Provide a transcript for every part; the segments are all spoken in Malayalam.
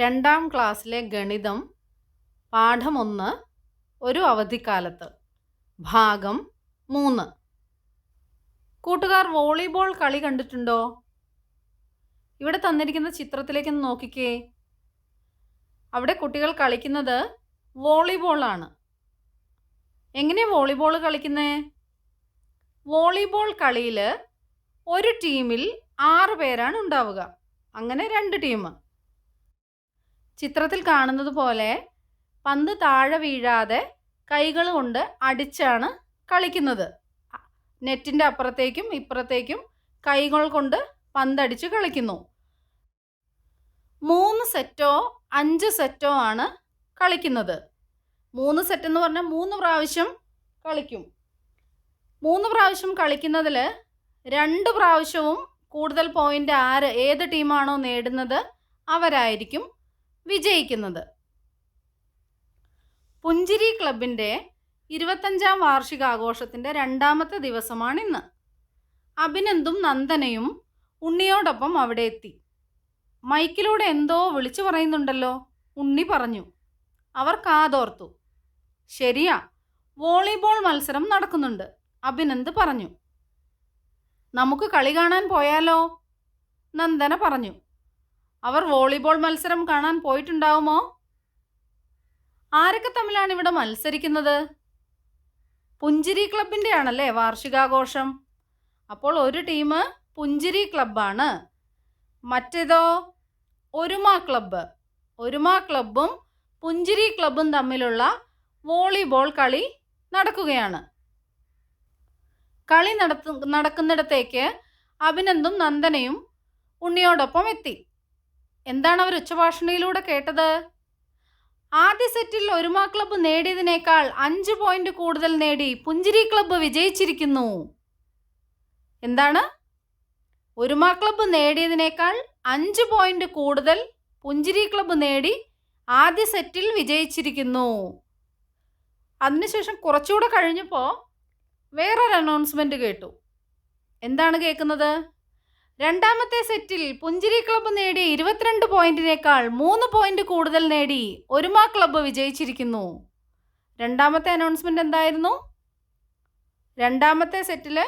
രണ്ടാം ക്ലാസ്സിലെ ഗണിതം പാഠം ഒന്ന് ഒരു അവധിക്കാലത്ത്. ഭാഗം മൂന്ന്. കൂട്ടുകാർ വോളിബോൾ കളി കണ്ടിട്ടുണ്ടോ? ഇവിടെ തന്നിരിക്കുന്ന ചിത്രത്തിലേക്ക് ഒന്ന് നോക്കിക്കേ. അവിടെ കുട്ടികൾ കളിക്കുന്നത് വോളിബോളാണ് എങ്ങനെ വോളിബോൾ കളിക്കുന്നേ? വോളിബോൾ കളിയിൽ ഒരു ടീമിൽ ആറ് പേരാണ് ഉണ്ടാവുക. അങ്ങനെ രണ്ട് ടീം. ചിത്രത്തിൽ കാണുന്നത് പോലെ പന്ത് താഴെ വീഴാതെ കൈകൾ കൊണ്ട് അടിച്ചാണ് കളിക്കുന്നത്. നെറ്റിന്റെ അപ്പുറത്തേക്കും ഇപ്പുറത്തേക്കും കൈകൾ കൊണ്ട് പന്തടിച്ച് കളിക്കുന്നു. മൂന്ന് സെറ്റോ അഞ്ച് സെറ്റോ ആണ് കളിക്കുന്നത്. മൂന്ന് സെറ്റ് എന്ന് പറഞ്ഞാൽ മൂന്ന് പ്രാവശ്യം കളിക്കും. മൂന്ന് പ്രാവശ്യം കളിക്കുന്നതിൽ രണ്ട് പ്രാവശ്യവും കൂടുതൽ പോയിന്റ് ആര് ഏത് ടീമാണോ നേടുന്നത് അവരായിരിക്കും വിജയിക്കുന്നത്. പുഞ്ചിരി ക്ലബിന്റെ ഇരുപത്തഞ്ചാം വാർഷികാഘോഷത്തിന്റെ രണ്ടാമത്തെ ദിവസമാണിന്ന്. അഭിനന്ദും നന്ദനയും ഉണ്ണിയോടൊപ്പം അവിടെ എത്തി. മൈക്കിലൂടെ എന്തോ വിളിച്ചു പറയുന്നുണ്ടല്ലോ ഉണ്ണി പറഞ്ഞു. അവർ കാതോർത്തു. ശരിയാ വോളിബോൾ മത്സരം നടക്കുന്നുണ്ട് അഭിനന്ദ് പറഞ്ഞു. നമുക്ക് കളി കാണാൻ പോയാലോ? നന്ദന പറഞ്ഞു. അവർ വോളിബോൾ മത്സരം കാണാൻ പോയിട്ടുണ്ടാവുമോ? ആരൊക്കെ തമ്മിലാണ് ഇവിടെ മത്സരിക്കുന്നത്? പുഞ്ചിരി ക്ലബിന്റെ ആണല്ലേ വാർഷികാഘോഷം. അപ്പോൾ ഒരു ടീം പുഞ്ചിരി ക്ലബ്ബാണ്. മറ്റേതോ ഒരുമ ക്ലബ്ബ്. ഒരുമ ക്ലബ്ബും പുഞ്ചിരി ക്ലബ്ബും തമ്മിലുള്ള വോളിബോൾ കളി നടക്കുകയാണ്. കളി നടത്തു നടക്കുന്നിടത്തേക്ക് അഭിനന്ദും നന്ദനയും ഉണ്ണിയോടൊപ്പം എത്തി. എന്താണ് അവർ ഉച്ചഭാഷണിയിലൂടെ കേട്ടത്? ആദ്യ സെറ്റിൽ ഒരുമ ക്ലബ്ബ് നേടിയതിനേക്കാൾ അഞ്ച് പോയിന്റ് കൂടുതൽ നേടി പുഞ്ചിരി ക്ലബ്ബ് വിജയിച്ചിരിക്കുന്നു. എന്താണ്? ഒരുമ ക്ലബ്ബ് നേടിയതിനേക്കാൾ അഞ്ച് പോയിന്റ് കൂടുതൽ പുഞ്ചിരി ക്ലബ്ബ് നേടി ആദ്യ സെറ്റിൽ വിജയിച്ചിരിക്കുന്നു. അതിനുശേഷം കുറച്ചുകൂടെ കഴിഞ്ഞപ്പോൾ വേറൊരു അനൗൺസ്മെന്റ് കേട്ടു. എന്താണ് കേൾക്കുന്നത്? രണ്ടാമത്തെ സെറ്റിൽ പുഞ്ചിരി ക്ലബ്ബ് നേടിയ ഇരുപത്തിരണ്ട് പോയിന്റിനേക്കാൾ മൂന്ന് പോയിന്റ് കൂടുതൽ നേടി ഒരുമ ക്ലബ്ബ് വിജയിച്ചിരിക്കുന്നു. രണ്ടാമത്തെ അനൗൺസ്മെന്റ് എന്തായിരുന്നു? രണ്ടാമത്തെ സെറ്റിൽ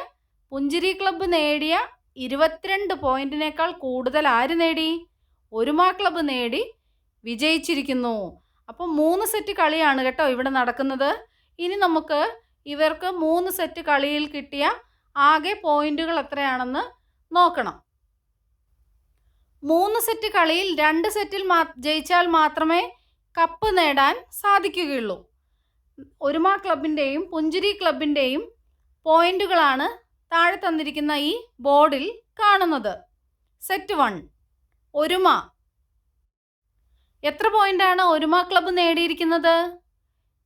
പുഞ്ചിരി ക്ലബ്ബ് നേടിയ ഇരുപത്തിരണ്ട് പോയിന്റിനേക്കാൾ കൂടുതൽ ആര് നേടി? ഒരുമ ക്ലബ്ബ് നേടി വിജയിച്ചിരിക്കുന്നു. അപ്പോൾ മൂന്ന് സെറ്റ് കളിയാണ് കേട്ടോ ഇവിടെ നടക്കുന്നത്. ഇനി നമുക്ക് ഇവർക്ക് മൂന്ന് സെറ്റ് കളിയിൽ കിട്ടിയ ആകെ പോയിന്റുകൾ എത്രയാണെന്ന് നോക്കണം. മൂന്ന് സെറ്റ് കളിയിൽ രണ്ട് സെറ്റിൽ മാ ജയിച്ചാൽ മാത്രമേ കപ്പ് നേടാൻ സാധിക്കുകയുള്ളൂ. ഒരുമ ക്ലബിന്റെയും പുഞ്ചിരി ക്ലബിന്റെയും പോയിന്റുകളാണ് താഴെ തന്നിരിക്കുന്ന ഈ ബോർഡിൽ കാണുന്നത്. സെറ്റ് വൺ ഒരുമ. എത്ര പോയിന്റാണ് ഒരുമ ക്ലബ്ബ് നേടിയിരിക്കുന്നത്?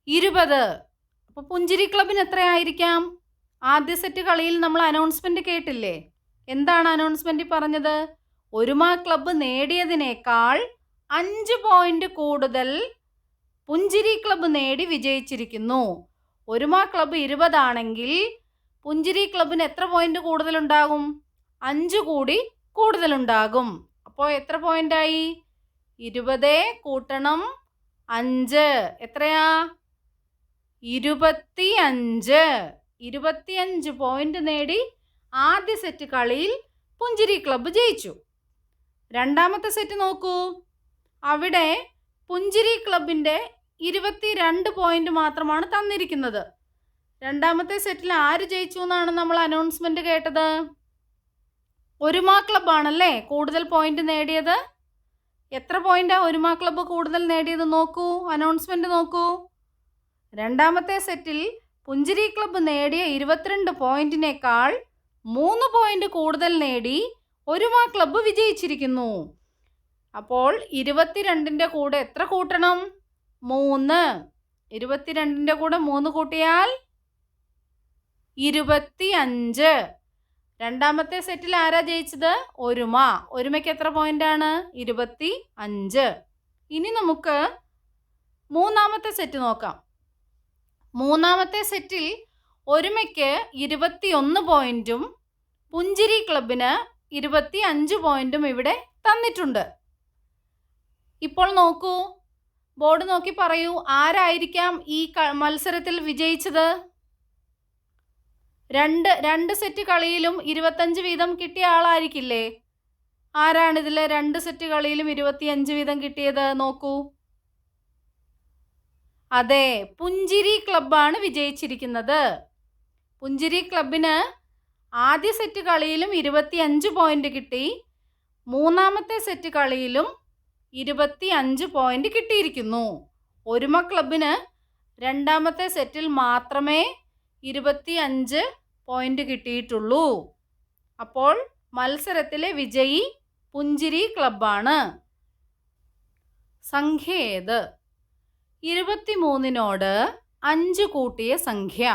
ഇരുപത്. അപ്പോൾ പുഞ്ചിരി ക്ലബിന് എത്രയായിരിക്കാം? ആദ്യ സെറ്റ് കളിയിൽ നമ്മൾ അനൗൺസ്മെന്റ് കേട്ടില്ലേ? എന്താണ് അനൗൺസ്മെന്റ് പറഞ്ഞത്? ഒരുമ ക്ലബ്ബ് നേടിയതിനേക്കാൾ അഞ്ച് പോയിന്റ് കൂടുതൽ പുഞ്ചിരി ക്ലബ്ബ് നേടി വിജയിച്ചിരിക്കുന്നു. ഒരുമ ക്ലബ്ബ് ഇരുപതാണെങ്കിൽ പുഞ്ചിരി ക്ലബിന് എത്ര പോയിന്റ് കൂടുതലുണ്ടാകും? അഞ്ച് കൂടി കൂടുതലുണ്ടാകും. അപ്പോൾ എത്ര പോയിന്റായി ഇരുപത് കൂട്ടണം അഞ്ച്. എത്രയാ? ഇരുപത്തി അഞ്ച് ഇരുപത്തിയഞ്ച് പോയിന്റ് നേടി ആദ്യ സെറ്റ് കളിയിൽ പുഞ്ചിരി ക്ലബ്ബ് ജയിച്ചു. രണ്ടാമത്തെ സെറ്റ് നോക്കൂ. അവിടെ പുഞ്ചിരി ക്ലബിന്റെ ഇരുപത്തി രണ്ട് പോയിന്റ് മാത്രമാണ് തന്നിരിക്കുന്നത്. രണ്ടാമത്തെ സെറ്റിൽ ആര് ജയിച്ചു എന്നാണ് നമ്മൾ അനൗൺസ്മെന്റ് കേട്ടത്? ഒരുമ ക്ലബാണല്ലേ കൂടുതൽ പോയിന്റ് നേടിയത്? എത്ര പോയിന്റാണ് ഒരുമ ക്ലബ് കൂടുതൽ നേടിയത് നോക്കൂ അനൗൺസ്മെന്റ് നോക്കൂ. രണ്ടാമത്തെ സെറ്റിൽ പുഞ്ചിരി ക്ലബ്ബ് നേടിയ ഇരുപത്തിരണ്ട് പോയിന്റിനേക്കാൾ മൂന്ന് പോയിന്റ് കൂടുതൽ നേടി ഒരുമ ക്ലബ്ബ് വിജയിച്ചിരിക്കുന്നു. അപ്പോൾ ഇരുപത്തിരണ്ടിന്റെ കൂടെ എത്ര കൂട്ടണം? മൂന്ന്. ഇരുപത്തിരണ്ടിന്റെ കൂടെ മൂന്ന് കൂട്ടിയാൽ ഇരുപത്തി അഞ്ച് രണ്ടാമത്തെ സെറ്റിൽ ആരാ ജയിച്ചത്? ഒരുമ ഒരുമയ്ക്ക് എത്ര പോയിന്റാണ് ഇരുപത്തി അഞ്ച് ഇനി നമുക്ക് മൂന്നാമത്തെ സെറ്റ് നോക്കാം. മൂന്നാമത്തെ സെറ്റിൽ ഒരുമയ്ക്ക് ഇരുപത്തിയൊന്ന് പോയിന്റും പുഞ്ചിരി ക്ലബിന് ഇരുപത്തി അഞ്ച് പോയിന്റും ഇവിടെ തന്നിട്ടുണ്ട്. ഇപ്പോൾ നോക്കൂ. ബോർഡ് നോക്കി പറയൂ. ആരായിരിക്കാം ഈ മത്സരത്തിൽ വിജയിച്ചത്? രണ്ട് രണ്ട് സെറ്റ് കളിയിലും ഇരുപത്തഞ്ച് വീതം കിട്ടിയ ആളായിരിക്കില്ലേ? ആരാണിതിൽ രണ്ട് സെറ്റ് കളിയിലും ഇരുപത്തിയഞ്ച് വീതം കിട്ടിയത്? നോക്കൂ. അതെ പുഞ്ചിരി ക്ലബ്ബാണ് വിജയിച്ചിരിക്കുന്നത്. പുഞ്ചിരി ക്ലബിന് ആദ്യ സെറ്റ് കളിയിലും ഇരുപത്തിയഞ്ച് പോയിന്റ് കിട്ടി. മൂന്നാമത്തെ സെറ്റ് കളിയിലും ഇരുപത്തി അഞ്ച് പോയിന്റ് കിട്ടിയിരിക്കുന്നു ഒരുമ ക്ലബിന് രണ്ടാമത്തെ സെറ്റിൽ മാത്രമേ ഇരുപത്തി അഞ്ച് പോയിന്റ് കിട്ടിയിട്ടുള്ളൂ. അപ്പോൾ മത്സരത്തിലെ വിജയി പുഞ്ചിരി ക്ലബാണ് സംഖ്യ ഏത്? ഇരുപത്തിമൂന്നിനോട് അഞ്ച് കൂട്ടിയ സംഖ്യ.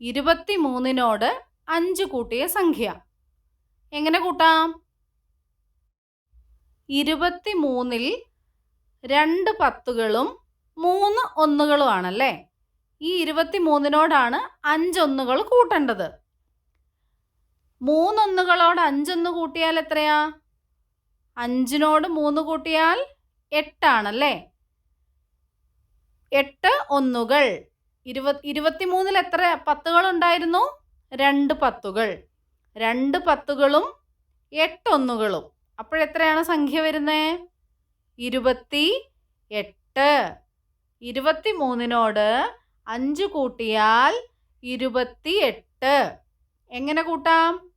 ഇരുപത്തിമൂന്നിനോട് അഞ്ച് കൂട്ടിയ സംഖ്യ. എങ്ങനെ കൂട്ടാം? ഇരുപത്തി മൂന്നിൽ രണ്ട് പത്തുകളും മൂന്ന് ഒന്നുകളുമാണല്ലേ? ഈ ഇരുപത്തി മൂന്നിനോടാണ് അഞ്ചൊന്നുകൾ കൂട്ടേണ്ടത്. മൂന്നൊന്നുകളോട് അഞ്ചൊന്ന് കൂട്ടിയാൽ എത്രയാ? അഞ്ചിനോട് മൂന്ന് കൂട്ടിയാൽ എട്ടാണല്ലേ? എട്ട് ഒന്നുകൾ. ഇരുപത് ഇരുപത്തിമൂന്നിൽ എത്ര പത്തുകൾ ഉണ്ടായിരുന്നു രണ്ട് പത്തുകൾ. രണ്ട് പത്തുകളും എട്ടൊന്നുകളും. അപ്പോഴെത്രയാണ് സംഖ്യ വരുന്നത് ഇരുപത്തി എട്ട് ഇരുപത്തി മൂന്നിനോട് അഞ്ച് കൂട്ടിയാൽ ഇരുപത്തി എട്ട് എങ്ങനെ കൂട്ടാം?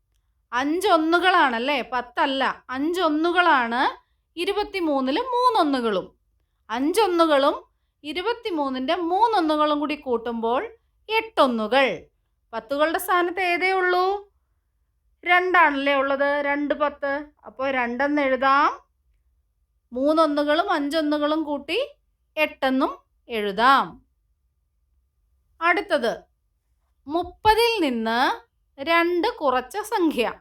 അഞ്ചൊന്നുകളാണല്ലേ? പത്തല്ല. അഞ്ചൊന്നുകളാണ് ഇരുപത്തി മൂന്നിൽ മൂന്നൊന്നുകളും. അഞ്ചൊന്നുകളും ഇരുപത്തി മൂന്നിന്റെ മൂന്നൊന്നുകളും കൂടി കൂട്ടുമ്പോൾ എട്ടൊന്നുകൾ. പത്തുകളുടെ സ്ഥാനത്ത് ഏതേ ഉള്ളൂ? രണ്ടാണല്ലേ ഉള്ളത്. രണ്ട് പത്ത്. അപ്പോൾ രണ്ടെന്ന് എഴുതാം. മൂന്നൊന്നുകളും അഞ്ചൊന്നുകളും കൂട്ടി എട്ടെന്നും എഴുതാം. അടുത്തത്. മുപ്പതിൽ നിന്ന് രണ്ട് കുറച്ച സംഖ്യ.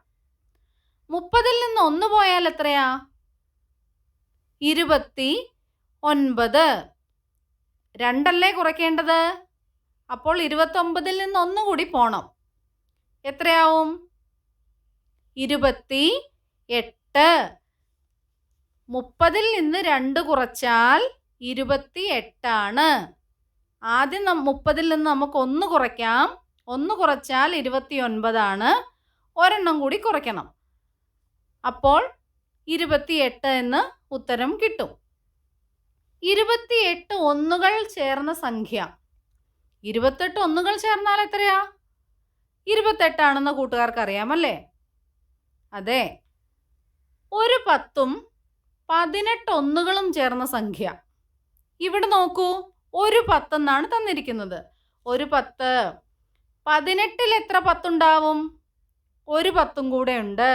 മുപ്പതിൽ നിന്ന് ഒന്ന് പോയാൽ എത്രയാ? ഇരുപത്തി ഒൻപത്. രണ്ടല്ലേ കുറയ്ക്കേണ്ടത്? അപ്പോൾ ഇരുപത്തൊമ്പതിൽ നിന്ന് ഒന്നുകൂടി പോണം. എത്രയാവും? ഇരുപത്തി എട്ട്. മുപ്പതിൽ നിന്ന് രണ്ട് കുറച്ചാൽ ഇരുപത്തി എട്ടാണ്. ആദ്യം മുപ്പതിൽ നിന്ന് നമുക്ക് ഒന്ന് കുറയ്ക്കാം. ഒന്ന് കുറച്ചാൽ ഇരുപത്തി ഒൻപതാണ്. ഒരെണ്ണം കൂടി കുറയ്ക്കണം. അപ്പോൾ ഇരുപത്തി എട്ട് എന്ന് ഉത്തരം കിട്ടും. ഇരുപത്തിയെട്ട് ഒന്നുകൾ ചേർന്ന സംഖ്യ. ഇരുപത്തെട്ട് ഒന്നുകൾ ചേർന്നാൽ എത്രയാ? ഇരുപത്തെട്ടാണെന്ന് കൂട്ടുകാർക്ക് അറിയാമല്ലേ അതെ. ഒരു പത്തും പതിനെട്ട് ഒന്നുകളും ചേർന്ന സംഖ്യ. ഇവിടെ നോക്കൂ ഒരു പത്തെന്നാണ് തന്നിരിക്കുന്നത്. ഒരു പത്ത് പതിനെട്ടിൽ എത്ര പത്തുണ്ടാവും? ഒരു പത്തും കൂടെ ഉണ്ട്.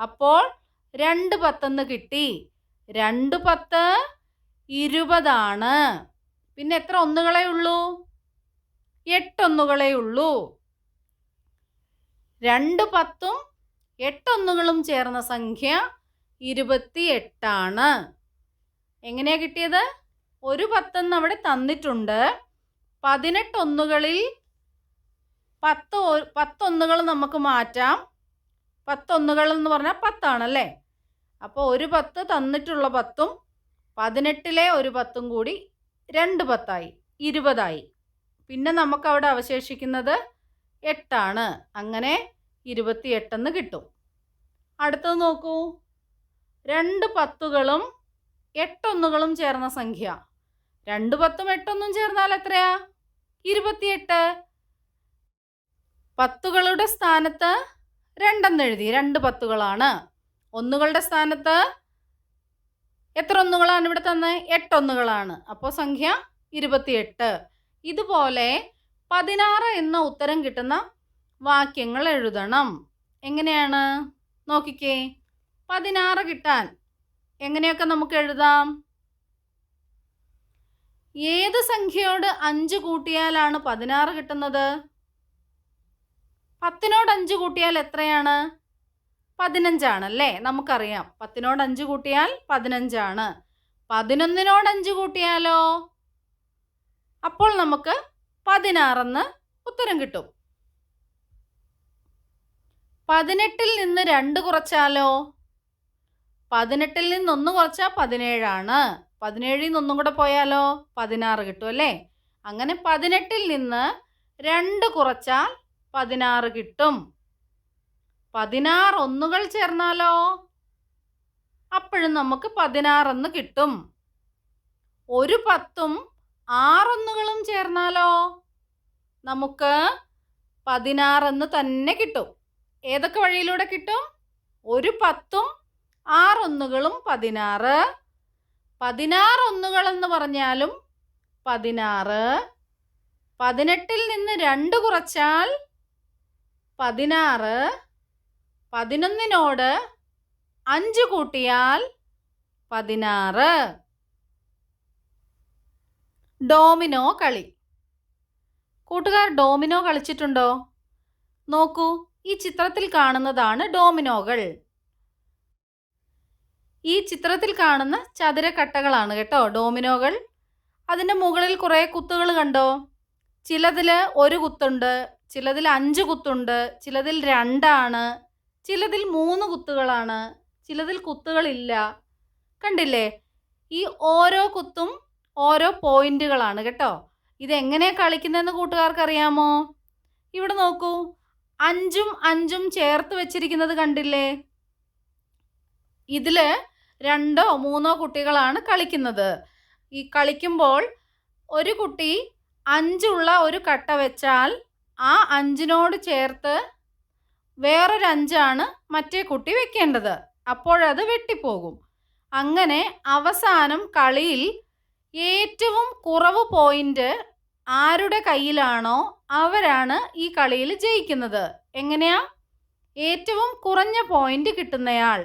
അപ്പോൾ രണ്ട് പത്തെന്ന് കിട്ടി. രണ്ട് പത്ത് ഇരുപതാണ്. പിന്നെ എത്ര ഒന്നുകളേ ഉള്ളൂ? എട്ടൊന്നുകളേ ഉള്ളൂ രണ്ട് പത്തും എട്ടൊന്നുകളും ചേർന്ന സംഖ്യ ഇരുപത്തി എട്ടാണ് എങ്ങനെയാ കിട്ടിയത്? ഒരു പത്തെന്ന് അവിടെ തന്നിട്ടുണ്ട്. പതിനെട്ടൊന്നുകളിൽ പത്ത് പത്തൊന്നുകൾ നമുക്ക് മാറ്റാം. പത്തൊന്നുകൾ എന്ന് പറഞ്ഞാൽ പത്താണല്ലേ? അപ്പോൾ ഒരു പത്ത് തന്നിട്ടുള്ള പത്തും പതിനെട്ടിലെ ഒരു പത്തും കൂടി രണ്ട് പത്തായി ഇരുപതായി. പിന്നെ നമുക്ക് അവിടെ അവശേഷിക്കുന്നത് എട്ടാണ്. അങ്ങനെ ഇരുപത്തി എട്ടെന്ന് കിട്ടും. അടുത്തത് നോക്കൂ. രണ്ട് പത്തുകളും എട്ടൊന്നുകളും ചേർന്ന സംഖ്യ. രണ്ട് പത്തും എട്ടൊന്നും ചേർന്നാൽ എത്രയാ? ഇരുപത്തിയെട്ട്. പത്തുകളുടെ സ്ഥാനത്ത് രണ്ടെന്ന് എഴുതി. രണ്ട് പത്തുകളാണ്. ഒന്നുകളുടെ സ്ഥാനത്ത് എത്ര ഒന്നുകളാണ് ഇവിടെ തന്നെ? എട്ടൊന്നുകളാണ്. അപ്പോൾ സംഖ്യ ഇരുപത്തിയെട്ട്. ഇതുപോലെ പതിനാറ് എന്ന ഉത്തരം കിട്ടുന്ന വാക്യങ്ങൾ എഴുതണം. എങ്ങനെയാണ്? നോക്കിക്കേ. പതിനാറ് കിട്ടാൻ എങ്ങനെയൊക്കെ നമുക്ക് എഴുതാം? ഏത് സംഖ്യയോട് അഞ്ച് കൂട്ടിയാലാണ് പതിനാറ് കിട്ടുന്നത്? പത്തിനോട് അഞ്ച് കൂട്ടിയാൽ എത്രയാണ്? പതിനഞ്ചാണ് അല്ലേ നമുക്കറിയാം. പത്തിനോട് അഞ്ച് കൂട്ടിയാൽ പതിനഞ്ചാണ്. പതിനൊന്നിനോട് അഞ്ച് കൂട്ടിയാലോ? അപ്പോൾ നമുക്ക് പതിനാറെന്ന് ഉത്തരം കിട്ടും. പതിനെട്ടിൽ നിന്ന് രണ്ട് കുറച്ചാലോ? പതിനെട്ടിൽ നിന്ന് ഒന്ന് കുറച്ചാൽ പതിനേഴാണ്. പതിനേഴിൽ നിന്ന് ഒന്നും കൂടെ പോയാലോ? പതിനാറ് കിട്ടും അല്ലേ? അങ്ങനെ പതിനെട്ടിൽ നിന്ന് രണ്ട് കുറച്ചാൽ പതിനാറ് കിട്ടും. പതിനാറ് ഒന്നുകൾ ചേർന്നാലോ? അപ്പോഴും നമുക്ക് പതിനാറെന്ന് കിട്ടും. ഒരു പത്തും ആറൊന്നുകളും ചേർന്നാലോ? നമുക്ക് പതിനാറെന്ന് തന്നെ കിട്ടും. ഏതൊക്കെ വഴിയിലൂടെ കിട്ടും? ഒരു പത്തും ആറൊന്നുകളും പതിനാറ്. പതിനാറൊന്നുകളെന്ന് പറഞ്ഞാലും പതിനാറ്. പതിനെട്ടിൽ നിന്ന് രണ്ട് കുറച്ചാൽ പതിനാറ്. പതിനൊന്നിനോട് അഞ്ച് കൂട്ടിയാൽ പതിനാറ്. ഡോമിനോ കളി. കൂട്ടുകാർ ഡോമിനോ കളിച്ചിട്ടുണ്ടോ? നോക്കൂ ഈ ചിത്രത്തിൽ കാണുന്നതാണ് ഡോമിനോകൾ. ഈ ചിത്രത്തിൽ കാണുന്ന ചതുരക്കട്ടകളാണ് കേട്ടോ ഡോമിനോകൾ. അതിന്റെ മുകളിൽ കുറേ കുത്തുകൾ കണ്ടോ? ചിലതിൽ ഒരു കുത്തുണ്ട് ചിലതിൽ അഞ്ച് കുത്തുണ്ട് ചിലതിൽ രണ്ടാണ് ചിലതിൽ മൂന്ന് കുത്തുകളാണ് ചിലതിൽ കുത്തുകളില്ല. കണ്ടില്ലേ? ഈ ഓരോ കുത്തും ഓരോ പോയിന്റുകളാണ് കേട്ടോ. ഇതെങ്ങനെയാണ് കളിക്കുന്നതെന്ന് കൂട്ടുകാർക്ക് അറിയാമോ ഇവിടെ നോക്കൂ. അഞ്ചും അഞ്ചും ചേർത്ത് വെച്ചിരിക്കുന്നത് കണ്ടില്ലേ? ഇതിൽ രണ്ടോ മൂന്നോ കുട്ടികളാണ് കളിക്കുന്നത്. ഈ കളിക്കുമ്പോൾ ഒരു കുട്ടി അഞ്ചുള്ള ഒരു കട്ട വെച്ചാൽ ആ അഞ്ചിനോട് ചേർത്ത് വേറൊരു അഞ്ചാണ് മറ്റേ കുട്ടി വെക്കേണ്ടത്. അപ്പോഴത് വെട്ടിപ്പോകും. അങ്ങനെ അവസാനം കളിയിൽ ഏറ്റവും കുറവ് പോയിന്റ് ആരുടെ കയ്യിലാണോ അവരാണ് ഈ കളിയിൽ ജയിക്കുന്നത്. എങ്ങനെയാ? ഏറ്റവും കുറഞ്ഞ പോയിന്റ് കിട്ടുന്നയാൾ.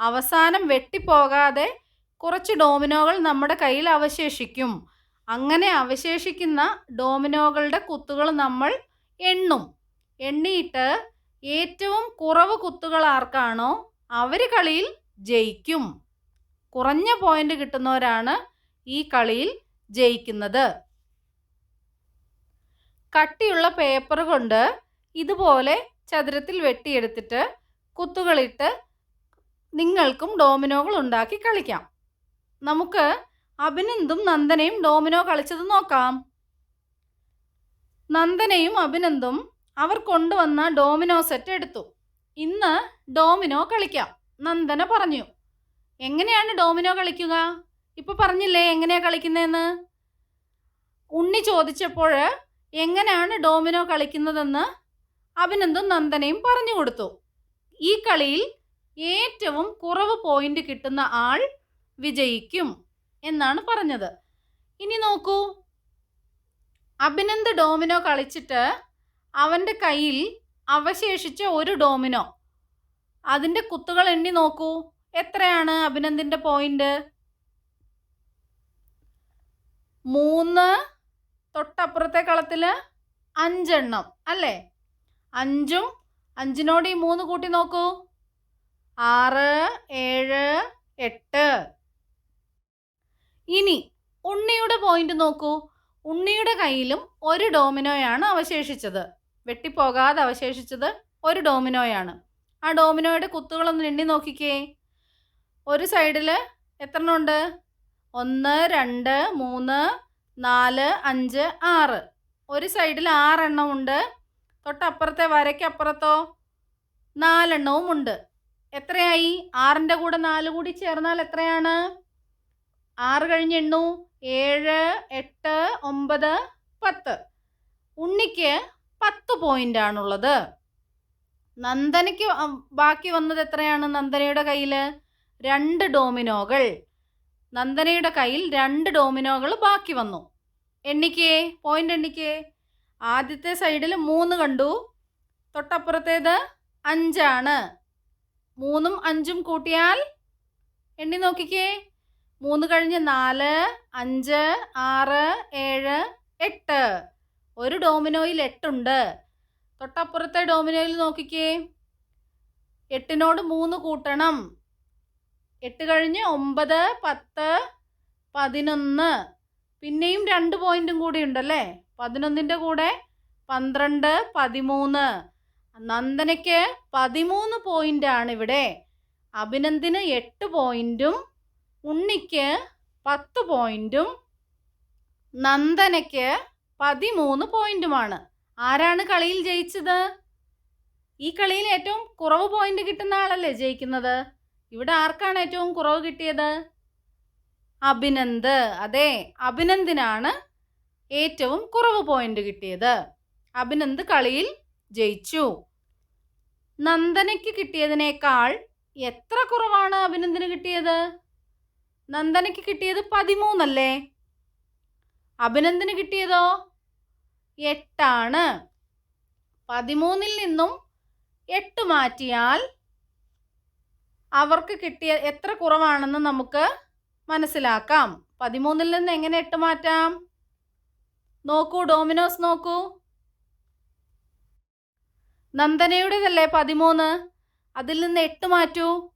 അവസാനം വെട്ടിപ്പോകാതെ കുറച്ച് ഡോമിനോകൾ നമ്മുടെ കയ്യിൽ അവശേഷിക്കും. അങ്ങനെ അവശേഷിക്കുന്ന ഡോമിനോകളുടെ കുത്തുകൾ നമ്മൾ എണ്ണും. എണ്ണിയിട്ട് ഏറ്റവും കുറവ് കുത്തുകൾ ആർക്കാണോ അവർ കളിയിൽ ജയിക്കും. കുറഞ്ഞ പോയിന്റ് കിട്ടുന്നവരാണ് ഈ കളിയിൽ ജയിക്കുന്നത്. കട്ടിയുള്ള പേപ്പർ കൊണ്ട് ഇതുപോലെ ചതുരത്തിൽ വെട്ടിയെടുത്തിട്ട് കുത്തുകളിട്ട് നിങ്ങൾക്കും ഡോമിനോകൾ ഉണ്ടാക്കി കളിക്കാം. നമുക്ക് അഭിനന്ദും നന്ദനയും ഡോമിനോ കളിച്ചത് നോക്കാം. നന്ദനയും അഭിനന്ദും അവർ കൊണ്ടുവന്ന ഡോമിനോ സെറ്റ് എടുത്തു. ഇന്ന് ഡോമിനോ കളിക്കാം നന്ദന പറഞ്ഞു. എങ്ങനെയാണ് ഡോമിനോ കളിക്കുക? ഇപ്പൊ പറഞ്ഞില്ലേ എങ്ങനെയാ കളിക്കുന്നതെന്ന്? ഉണ്ണി ചോദിച്ചപ്പോൾ എങ്ങനെയാണ് ഡോമിനോ കളിക്കുന്നതെന്ന് അഭിനന്ദും നന്ദനയും പറഞ്ഞു കൊടുത്തു. ഈ കളിയിൽ ഏറ്റവും കുറവ് പോയിന്റ് കിട്ടുന്ന ആൾ വിജയിക്കും എന്നാണ് പറഞ്ഞത്. ഇനി നോക്കൂ. അഭിനന്ദ് ഡോമിനോ കളിച്ചിട്ട് അവന്റെ കയ്യിൽ അവശേഷിച്ച ഒരു ഡോമിനോ. അതിന്റെ കുത്തുകൾ എണ്ണി നോക്കൂ. എത്രയാണ് അഭിനന്ദിന്റെ പോയിന്റ്? മൂന്ന് തൊട്ടപ്പുറത്തെ കളത്തിൽ അഞ്ചെണ്ണം അല്ലേ? അഞ്ചും അഞ്ചിനോട് ഈ മൂന്ന് കൂട്ടി നോക്കൂ. ആറ് ഏഴ് എട്ട്. ഇനി ഉണ്ണിയുടെ പോയിന്റ് നോക്കൂ. ഉണ്ണിയുടെ കയ്യിലും ഒരു ഡോമിനോയാണ് അവശേഷിച്ചത്. വെട്ടിപ്പോകാതെ അവശേഷിച്ചത് ഒരു ഡോമിനോയാണ്. ആ ഡോമിനോയുടെ കുത്തുകളൊന്ന് എണ്ണി നോക്കിക്കേ. ഒരു സൈഡിൽ എത്ര ഒന്ന് രണ്ട് മൂന്ന് നാല് അഞ്ച് ആറ്. ഒരു സൈഡിൽ ആറെണ്ണം ഉണ്ട്. തൊട്ടപ്പുറത്തെ വരയ്ക്കപ്പുറത്തോ നാലെണ്ണവും ഉണ്ട്. എത്രയായി? ആറിന്റെ കൂടെ നാല് കൂടി ചേർന്നാൽ എത്രയാണ്? ആറ് കഴിഞ്ഞ് എണ്ണു. ഏഴ് എട്ട് ഒമ്പത് പത്ത്. ഉണ്ണിക്ക് പത്ത് പോയിന്റ് ആണുള്ളത്. നന്ദനയ്ക്ക് ബാക്കി വന്നത് എത്രയാണ്? നന്ദനയുടെ കയ്യിൽ രണ്ട് ഡോമിനോകൾ നന്ദനയുടെ കയ്യിൽ രണ്ട് ഡോമിനോകൾ ബാക്കി വന്നു. എണ്ണിക്കേ പോയിന്റ് എണ്ണിക്കേ. ആദ്യത്തെ സൈഡിൽ മൂന്ന് കണ്ടു. തൊട്ടപ്പുറത്തേത് അഞ്ചാണ്. മൂന്നും അഞ്ചും കൂട്ടിയാൽ എണ്ണി നോക്കിക്കേ. മൂന്ന് കഴിഞ്ഞ് നാല് അഞ്ച് ആറ് ഏഴ് എട്ട്. ഒരു ഡോമിനോയിൽ എട്ടുണ്ട്. തൊട്ടപ്പുറത്തെ ഡോമിനോയിൽ നോക്കിക്കേ. എട്ടിനോട് മൂന്ന് കൂട്ടണം. എട്ട് കഴിഞ്ഞ് ഒമ്പത് പത്ത് പതിനൊന്ന്. പിന്നെയും രണ്ട് പോയിന്റും കൂടി ഉണ്ടല്ലേ? പതിനൊന്നിന്റെ കൂടെ പന്ത്രണ്ട് പതിമൂന്ന്. നന്ദനയ്ക്ക് പതിമൂന്ന് പോയിന്റാണ് ഇവിടെ. അഭിനന്ദിന് എട്ട് പോയിന്റും ഉണ്ണിക്ക് പത്ത് പോയിന്റും നന്ദനയ്ക്ക് പതിമൂന്ന് പോയിന്റുമാണ് ആരാണ് കളിയിൽ ജയിച്ചത്? ഈ കളിയിൽ ഏറ്റവും കുറവ് പോയിന്റ് കിട്ടുന്ന ആളല്ലേ ജയിക്കുന്നത്? ഇവിടെ ആർക്കാണ് ഏറ്റവും കുറവ് കിട്ടിയത്? അഭിനന്ദ്. അതെ അഭിനന്ദിനാണ് ഏറ്റവും കുറവ് പോയിന്റ് കിട്ടിയത്. അഭിനന്ദ് കളിയിൽ ജയിച്ചു. നന്ദനയ്ക്ക് കിട്ടിയതിനേക്കാൾ എത്ര കുറവാണ് അഭിനന്ദിന് കിട്ടിയത്? നന്ദനയ്ക്ക് കിട്ടിയത് പതിമൂന്നല്ലേ? അഭിനന്ദിന് കിട്ടിയതോ? എട്ടാണ്. പതിമൂന്നിൽ നിന്നും എട്ട് മാറ്റിയാൽ അവർക്ക് കിട്ടിയ എത്ര കുറവാണെന്ന് നമുക്ക് മനസ്സിലാക്കാം. പതിമൂന്നിൽ നിന്ന് എങ്ങനെ എട്ട് മാറ്റാം? നോക്കൂ ഡോമിനോസ് നോക്കൂ. നന്ദനയുടേതല്ലേ പതിമൂന്ന്? അതിൽ നിന്ന് എട്ട് മാറ്റൂ.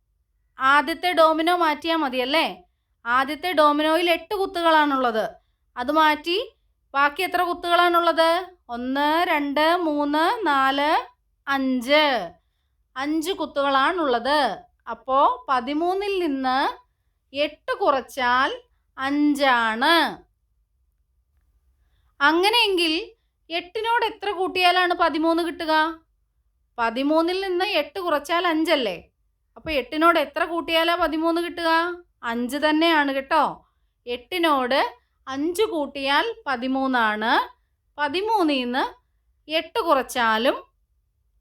ആദ്യത്തെ ഡോമിനോ മാറ്റിയാൽ മതിയല്ലേ? ആദ്യത്തെ ഡോമിനോയിൽ എട്ട് കുത്തുകളാണുള്ളത്. അത് മാറ്റി ബാക്കി എത്ര കുത്തുകളാണുള്ളത്? ഒന്ന് രണ്ട് മൂന്ന് നാല് അഞ്ച്. അഞ്ച് കുത്തുകളാണുള്ളത്. അപ്പോൾ പതിമൂന്നിൽ നിന്ന് എട്ട് കുറച്ചാൽ അഞ്ചാണ്. അങ്ങനെയെങ്കിൽ എട്ടിനോട് എത്ര കൂട്ടിയാലാണ് പതിമൂന്ന് കിട്ടുക? പതിമൂന്നിൽ നിന്ന് എട്ട് കുറച്ചാൽ അഞ്ചല്ലേ? അപ്പോൾ എട്ടിനോട് എത്ര കൂട്ടിയാലാ പതിമൂന്ന് കിട്ടുക? അഞ്ച് തന്നെയാണ് കേട്ടോ. എട്ടിനോട് അഞ്ച് കൂട്ടിയാൽ പതിമൂന്നാണ്. പതിമൂന്നിൽ നിന്ന് എട്ട് കുറച്ചാലും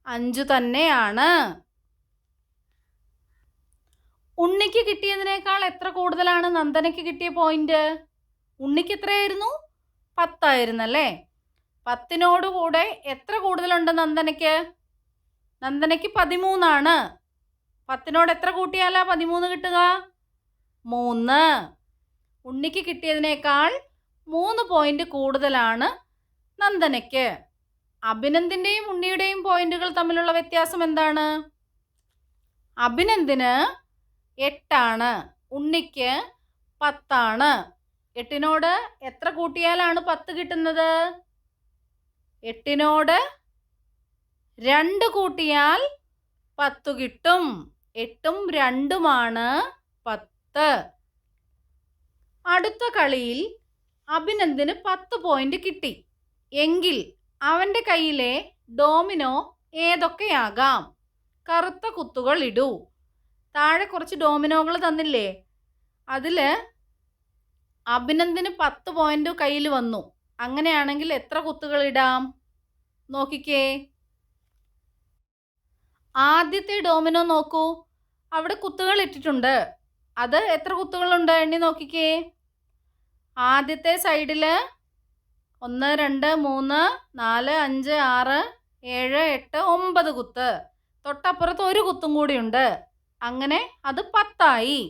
അഞ്ചു തന്നെയാണ്. ഉണ്ണിക്ക് കിട്ടിയതിനേക്കാൾ എത്ര കൂടുതലാണ് നന്ദനയ്ക്ക് കിട്ടിയ പോയിന്റ് ഉണ്ണിക്ക് എത്രയായിരുന്നു? പത്തായിരുന്നല്ലേ അല്ലേ? കൂടെ എത്ര കൂടുതലുണ്ട് നന്ദനയ്ക്ക്? നന്ദനയ്ക്ക് പതിമൂന്നാണ്. പത്തിനോട് എത്ര കൂട്ടിയാലാ പതിമൂന്ന് കിട്ടുക? മൂന്ന്. ഉണ്ണിക്ക് കിട്ടിയതിനേക്കാൾ മൂന്ന് പോയിന്റ് കൂടുതലാണ് നന്ദനയ്ക്ക്. അഭിനന്ദിന്റെയും ഉണ്ണിയുടെയും പോയിന്റുകൾ തമ്മിലുള്ള വ്യത്യാസം എന്താണ്? അഭിനന്ദിന് എട്ടാണ്. ഉണ്ണിക്ക് പത്താണ്. എട്ടിനോട് എത്ര കൂട്ടിയാലാണ് പത്ത് കിട്ടുന്നത്? എട്ടിനോട് രണ്ട് കൂട്ടിയാൽ പത്തു കിട്ടും. എട്ടും രണ്ടുമാണ് പത്ത്. അടുത്ത കളിയിൽ അഭിനന്ദിന് പത്ത് പോയിന്റ് കിട്ടി. എങ്കിൽ അവന്റെ കയ്യിലെ ഡോമിനോ ഏതൊക്കെയാകാം? കറുത്ത കുത്തുകൾ ഇടൂ. താഴെ കുറച്ച് ഡോമിനോകൾ തന്നില്ലേ? അതിൽ അഭിനന്ദിന് പത്ത് പോയിന്റ് കയ്യിൽ വന്നു. അങ്ങനെയാണെങ്കിൽ എത്ര കുത്തുകൾ ഇടാം? നോക്കിക്കേ. ആദ്യത്തെ ഡോമിനോ നോക്കൂ. അവിടെ കുത്തുകൾ ഇട്ടിട്ടുണ്ട്. അത് എത്ര കുത്തുകളുണ്ട്? എണ്ണി നോക്കിക്കേ. ആദ്യത്തെ സൈഡിൽ ഒന്ന് രണ്ട് മൂന്ന് നാല് അഞ്ച് ആറ് ഏഴ് എട്ട് ഒമ്പത് കുത്ത്. തൊട്ടപ്പുറത്ത് ഒരു കുത്തും കൂടിയുണ്ട് അങ്ങനെ അത് പത്തായി.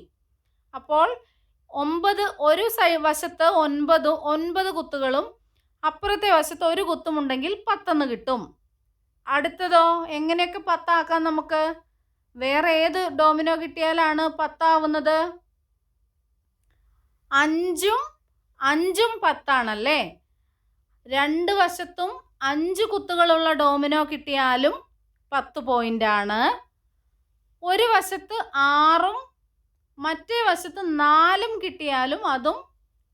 അപ്പോൾ ഒമ്പത് ഒരു സൈ വശത്ത് ഒൻപത് ഒൻപത് കുത്തുകളും അപ്പുറത്തെ വശത്ത് ഒരു കുത്തുമുണ്ടെങ്കിൽ പത്തെന്ന് കിട്ടും. അടുത്തതോ എങ്ങനെയൊക്കെ പത്താക്കാം നമുക്ക്? വേറെ ഏത് ഡോമിനോ കിട്ടിയാലാണ് പത്താവുന്നത്? അഞ്ചും അഞ്ചും പത്താണല്ലേ? രണ്ട് വശത്തും അഞ്ച് കുത്തുകളുള്ള ഡോമിനോ കിട്ടിയാലും പത്ത് പോയിന്റാണ് ഒരു വശത്ത് ആറും മറ്റേ വശത്ത് നാലും കിട്ടിയാലും അതും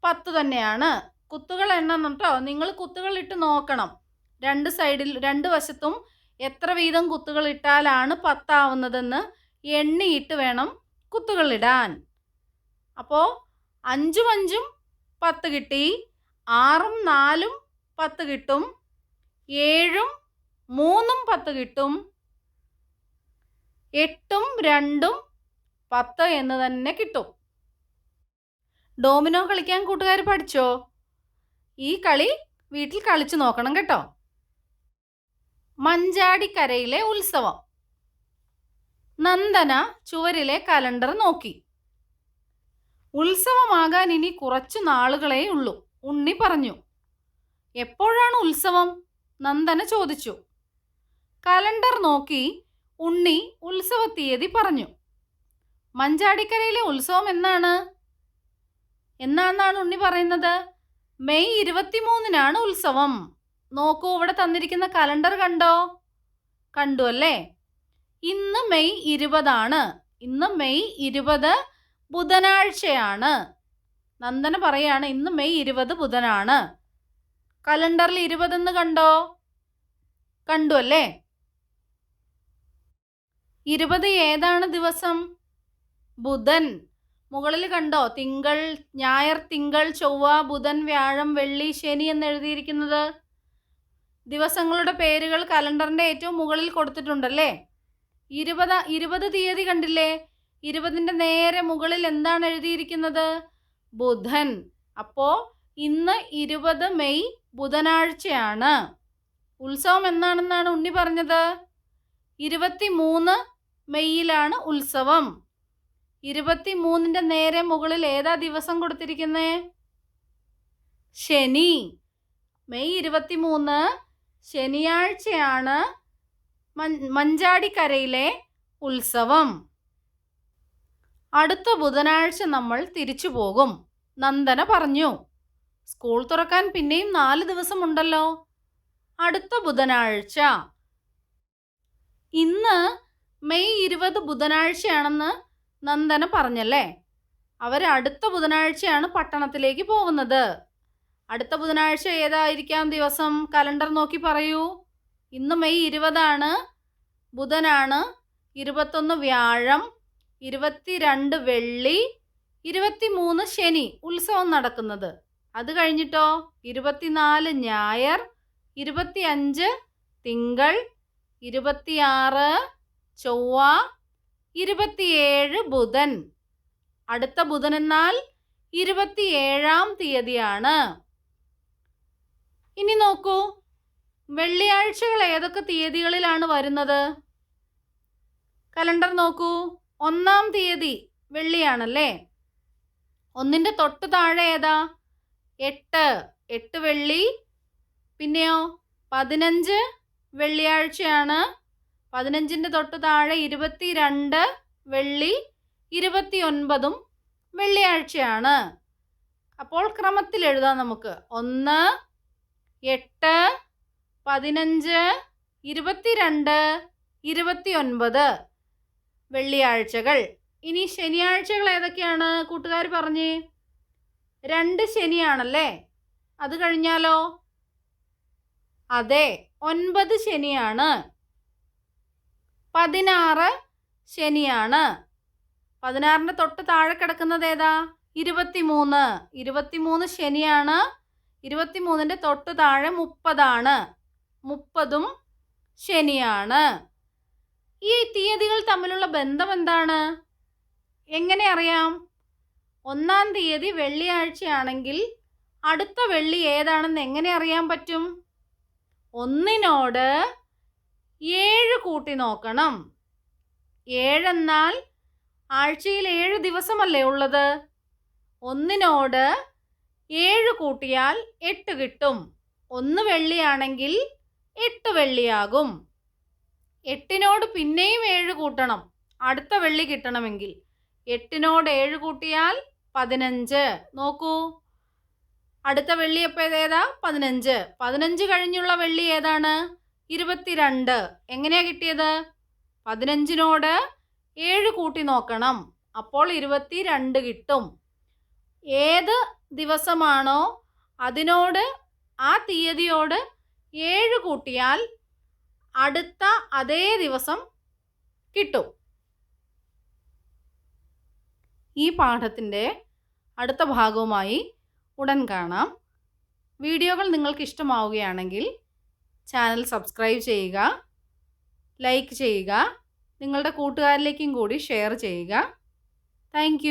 പത്ത് തന്നെയാണ്. കുത്തുകൾ എണ്ണം കേട്ടോ നിങ്ങൾ കുത്തുകൾ ഇട്ട് നോക്കണം. രണ്ട് സൈഡിൽ രണ്ട് വശത്തും എത്ര വീതം കുത്തുകൾ ഇട്ടാലാണ് പത്താവുന്നതെന്ന് എണ്ണിയിട്ട് വേണം കുത്തുകൾ ഇടാൻ. അപ്പോൾ അഞ്ചും അഞ്ചും പത്ത് കിട്ടി ആറും നാലും പത്ത് കിട്ടും ഏഴും മൂന്നും പത്ത് കിട്ടും എട്ടും രണ്ടും പത്ത് എന്ന് തന്നെ കിട്ടും. ഡോമിനോ കളിക്കാൻ കൂട്ടുകാർ പഠിച്ചോ? ഈ കളി വീട്ടിൽ കളിച്ചു നോക്കണം കേട്ടോ. മഞ്ചാടിക്കരയിലെ ഉത്സവം. നന്ദന ചുവരിലെ കലണ്ടർ നോക്കി. ഉത്സവമാകാൻ ഇനി കുറച്ചു നാളുകളേ ഉള്ളൂ ഉണ്ണി പറഞ്ഞു. എപ്പോഴാണ് ഉത്സവം? നന്ദന ചോദിച്ചു. കലണ്ടർ നോക്കി ഉണ്ണി ഉത്സവ തീയതി പറഞ്ഞു. മഞ്ചാടിക്കരയിലെ ഉത്സവം എന്നാണ്? എന്നാണെന്നാണ് ഉണ്ണി പറയുന്നത്? മെയ് ഇരുപത്തിമൂന്നിനാണ് ഉത്സവം. നോക്കൂ ഇവിടെ തന്നിരിക്കുന്ന കലണ്ടർ കണ്ടോ? കണ്ടു അല്ലേ? ഇന്ന് മെയ് ഇരുപതാണ്. ഇന്ന് മെയ് ഇരുപത് ബുധനാഴ്ചയാണ്. നന്ദന പറയാണ് ഇന്ന് മെയ് ഇരുപത് ബുധനാണ്. കലണ്ടറിൽ ഇരുപതെന്ന് കണ്ടോ? കണ്ടു അല്ലേ? ഇരുപത് ഏതാണ് ദിവസം? ബുധൻ. മുകളിൽ കണ്ടോ? തിങ്കൾ ഞായർ തിങ്കൾ ചൊവ്വ ബുധൻ വ്യാഴം വെള്ളി ശനി എന്ന് എഴുതിയിരിക്കുന്നത്. ദിവസങ്ങളുടെ പേരുകൾ കലണ്ടറിന്റെ ഏറ്റവും മുകളിൽ കൊടുത്തിട്ടുണ്ടല്ലേ ഇരുപത് ഇരുപത് തീയതി കണ്ടില്ലേ? ഇരുപതിന്റെ നേരെ മുകളിൽ എന്താണ് എഴുതിയിരിക്കുന്നത്? ബുധൻ. അപ്പോൾ ഇന്ന് ഇരുപത് മെയ് ബുധനാഴ്ചയാണ്. ഉത്സവം എന്നാണെന്നാണ് ഉണ്ണി പറഞ്ഞത്? ഇരുപത്തി മൂന്ന് മെയ്യിലാണ് ഉത്സവം. ഇരുപത്തി മൂന്നിന്റെ നേരെ മുകളിൽ ഏതാ ദിവസം കൊടുത്തിരിക്കുന്നത് ശനി. മെയ് ഇരുപത്തി മൂന്ന് ശനിയാഴ്ചയാണ് മഞ്ചാടിക്കരയിലെ ഉത്സവം. അടുത്ത ബുധനാഴ്ച നമ്മൾ തിരിച്ചു പോകും. നന്ദന പറഞ്ഞു. സ്കൂൾ തുറക്കാൻ പിന്നെയും നാല് ദിവസമുണ്ടല്ലോ അടുത്ത ബുധനാഴ്ച. ഇന്ന് മെയ് ഇരുപത് ബുധനാഴ്ചയാണെന്ന് നന്ദന പറഞ്ഞല്ലേ? അവർ അടുത്ത ബുധനാഴ്ചയാണ് പട്ടണത്തിലേക്ക് പോകുന്നത്. അടുത്ത ബുധനാഴ്ച ഏതായിരിക്കാം ദിവസം? കലണ്ടർ നോക്കി പറയൂ. ഇന്ന് മെയ് ഇരുപതാണ്. ബുധനാണ് ഇരുപത്തൊന്ന് വ്യാഴം ഇരുപത്തിരണ്ട് വെള്ളി ഇരുപത്തിമൂന്ന് ശനി ഉത്സവം നടക്കുന്നത്. അത് കഴിഞ്ഞിട്ടോ? ഇരുപത്തിനാല് ഞായർ ഇരുപത്തിയഞ്ച് തിങ്കൾ ഇരുപത്തിയാറ് ചൊവ്വ ഇരുപത്തിയേഴ് ബുധൻ. അടുത്ത ബുധൻ എന്നാൽ ഇരുപത്തിയേഴാം തീയതിയാണ്. ഇനി നോക്കൂ വെള്ളിയാഴ്ചകൾ ഏതൊക്കെ തീയതികളിലാണ് വരുന്നത്? കലണ്ടർ നോക്കൂ ഒന്നാം തീയതി വെള്ളിയാണല്ലേ? ഒന്നിന്റെ തൊട്ട് താഴെ ഏതാ? എട്ട്. എട്ട് വെള്ളി പിന്നെയോ പതിനഞ്ച് വെള്ളിയാഴ്ചയാണ്. പതിനഞ്ചിന്റെ തൊട്ട് താഴെ ഇരുപത്തി രണ്ട് വെള്ളി ഇരുപത്തി ഒൻപതും വെള്ളിയാഴ്ചയാണ്. അപ്പോൾ ക്രമത്തിൽ എഴുതാം നമുക്ക്. ഒന്ന് എട്ട് പതിനഞ്ച് ഇരുപത്തിരണ്ട് ഇരുപത്തി ഒൻപത് വെള്ളിയാഴ്ചകൾ. ഇനി ശനിയാഴ്ചകൾ ഏതൊക്കെയാണ്? കൂട്ടുകാർ പറഞ്ഞേ. രണ്ട് ശനിയാണല്ലേ? അത് കഴിഞ്ഞാലോ? അതെ ഒൻപത് ശനിയാണ്. പതിനാറ് ശനിയാണ്. പതിനാറിന്റെ തൊട്ട് താഴെ കിടക്കുന്നത് ഏതാ? ഇരുപത്തിമൂന്ന്. ഇരുപത്തിമൂന്ന് ശനിയാണ്. ഇരുപത്തിമൂന്നിന്റെ തൊട്ട് താഴെ മുപ്പതാണ്. മുപ്പതും ശനിയാണ്. ഈ തീയതികൾ തമ്മിലുള്ള ബന്ധം എന്താണ്? എങ്ങനെ അറിയാം? ഒന്നാം തീയതി വെള്ളിയാഴ്ചയാണെങ്കിൽ അടുത്ത വെള്ളി ഏതാണെന്ന് എങ്ങനെ അറിയാൻ പറ്റും? ഒന്നിനോട് ഏഴ് കൂട്ടി നോക്കണം. ഏഴെന്നാൽ ആഴ്ചയിൽ ഏഴ് ദിവസമല്ലേ ഉള്ളത്? ഒന്നിനോട് ഏഴ് കൂട്ടിയാൽ എട്ട് കിട്ടും. ഒന്ന് വെള്ളിയാണെങ്കിൽ എട്ട് വെള്ളിയാകും. എട്ടിനോട് പിന്നെയും ഏഴ് കൂട്ടണം. അടുത്ത വെള്ളി കിട്ടണമെങ്കിൽ എട്ടിനോട് ഏഴ് കൂട്ടിയാൽ പതിനഞ്ച്. നോക്കൂ. അടുത്ത വെള്ളി എപ്പോൾ ഏതാ? പതിനഞ്ച്. പതിനഞ്ച് കഴിഞ്ഞുള്ള വെള്ളി ഏതാണ്? ഇരുപത്തിരണ്ട്. എങ്ങനെയാ കിട്ടിയത്? പതിനഞ്ചിനോട് ഏഴ് കൂട്ടി നോക്കണം. അപ്പോൾ ഇരുപത്തി രണ്ട് കിട്ടും. ഏത് ദിവസമാണോ അതിനോട് ആ തീയതിയോട് ഏഴ് കൂട്ടിയാൽ അടുത്ത അതേ ദിവസം കിട്ടും. ഈ പാഠത്തിന്റെ അടുത്ത ഭാഗവുമായി ഉടൻ കാണാം. വീഡിയോകൾ നിങ്ങൾക്ക് ഇഷ്ടമാവുകയാണെങ്കിൽ ചാനൽ സബ്സ്ക്രൈബ് ചെയ്യുക ലൈക്ക് ചെയ്യുക നിങ്ങളുടെ കൂട്ടുകാരിലേക്കും കൂടി ഷെയർ ചെയ്യുക. താങ്ക്